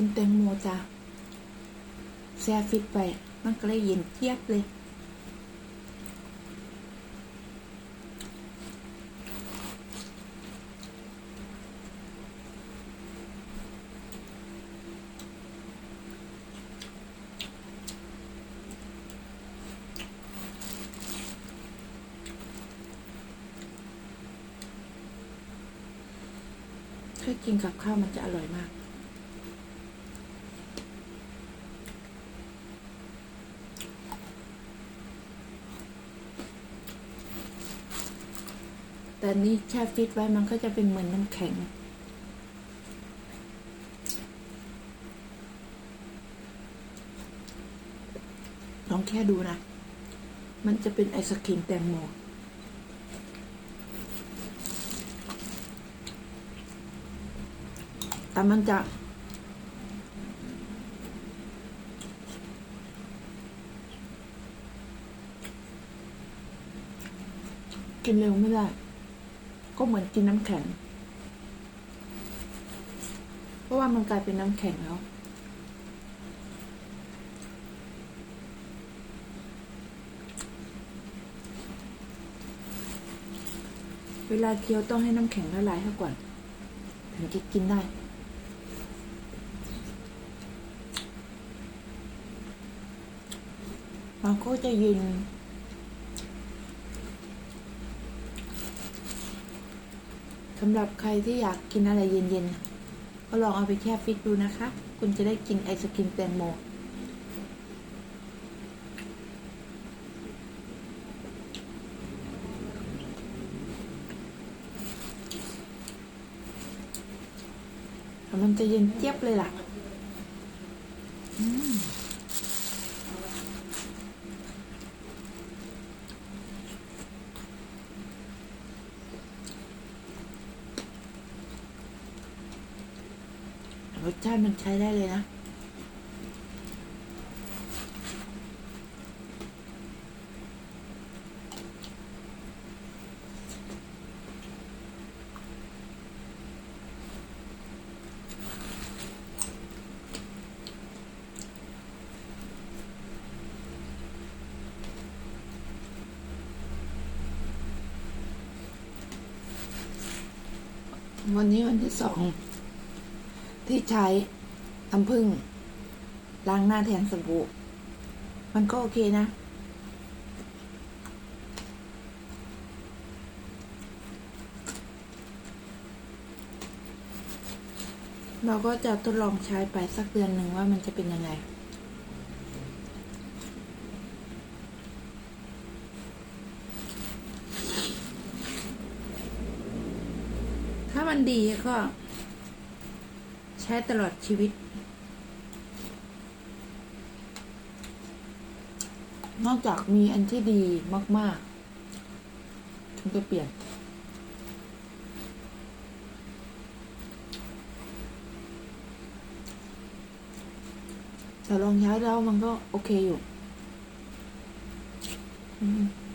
กินแตงโมจ้ะแซ่ฟิตไป มันก็เลยเย็นเจี๊ยบเลยถ้ากินกับข้าวมันจะอร่อยมาก แต่อันนี้แช่ฟิตไว้มันก็จะเป็นเหมือนน้ำแข็ง ลองแค่ดูนะ มันจะเป็นไอศครีมแตงโมแต่มันจะกินเร็วไม่ได้ ก็เหมือนกินน้ำแข็ง เพราะว่ามันกลายเป็นน้ำแข็งแล้ว เวลาเคี้ยวต้องให้น้ำแข็งละลายให้ก่อน ถึงจะกินได้มันก็จะเย็น สำหรับใครที่อยากกินอะไรเย็นๆ ก็ลองเอาไปแช่ฟิตดูนะคะ คุณจะได้กินไอศกรีมแตงโมมันจะเย็นเจี๊ยบเลยล่ะ อืม รสชาติมันใช้ได้เลยนะ วันนี้วันที่สอง ที่ใช้น้ำผึ้งล้างหน้าแทนสบู่มันก็โอเคนะ เราก็จะทดลองใช้ไปสักเดือนหนึ่งว่ามันจะเป็นยังไงถ้ามันดีก็ ช้ตลอดชีวิต นอกจากมีอันที่ดีมาก ๆ ถึงจะเปลี่ยน แต่ลองใช้แล้วมันก็โอเคอยู่ อืม